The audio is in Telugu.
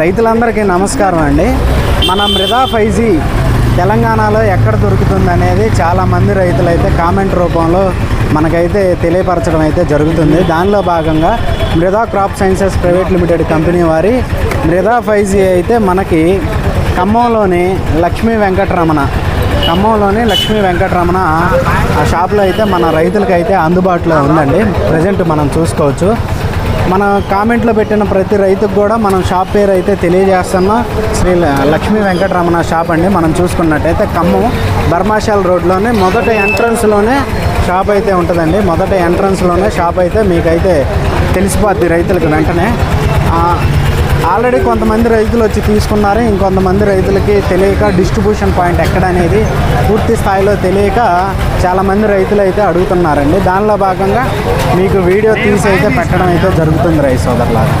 రైతులందరికీ నమస్కారం అండి. మన మృదా ఫైజీ తెలంగాణలో ఎక్కడ దొరుకుతుంది అనేది చాలామంది రైతులు అయితే కామెంట్ రూపంలో మనకైతే తెలియపరచడం అయితే జరుగుతుంది. దానిలో భాగంగా Mrida crop sciences private limited company వారి మృదా ఫైజీ అయితే మనకి ఖమ్మంలోని లక్ష్మీ వెంకటరమణ ఖమ్మంలోని లక్ష్మీ వెంకటరమణ ఆ షాప్లో అయితే మన రైతులకైతే అందుబాటులో ఉందండి. ప్రజెంట్ మనం చూసుకోవచ్చు. మన కామెంట్లో పెట్టిన ప్రతి రైతుకు కూడా మనం షాప్ పేరు అయితే తెలియజేస్తున్న. శ్రీ లక్ష్మీ వెంకటరమణ షాప్ అండి. మనం చూసుకున్నట్టయితే ఖమ్మం బర్మాశాల రోడ్లోనే మొదట ఎంట్రన్స్లోనే షాప్ అయితే ఉంటుందండి. మొదట ఎంట్రన్స్లోనే షాప్ అయితే మీకైతే తెలిసిపోద్ది రైతులకు వెంటనే. ఆల్రెడీ కొంతమంది రైతులు వచ్చి తీసుకున్నారు. ఇంకొంతమంది రైతులకి తెలియక డిస్ట్రిబ్యూషన్ పాయింట్ ఎక్కడ అనేది పూర్తి స్థాయిలో తెలియక చాలామంది రైతులు అయితే అడుగుతున్నారండి. దానిలో భాగంగా మీకు వీడియో తీసి అయితే పెట్టడం అయితే జరుగుతుంది రైతు సోదరులాగా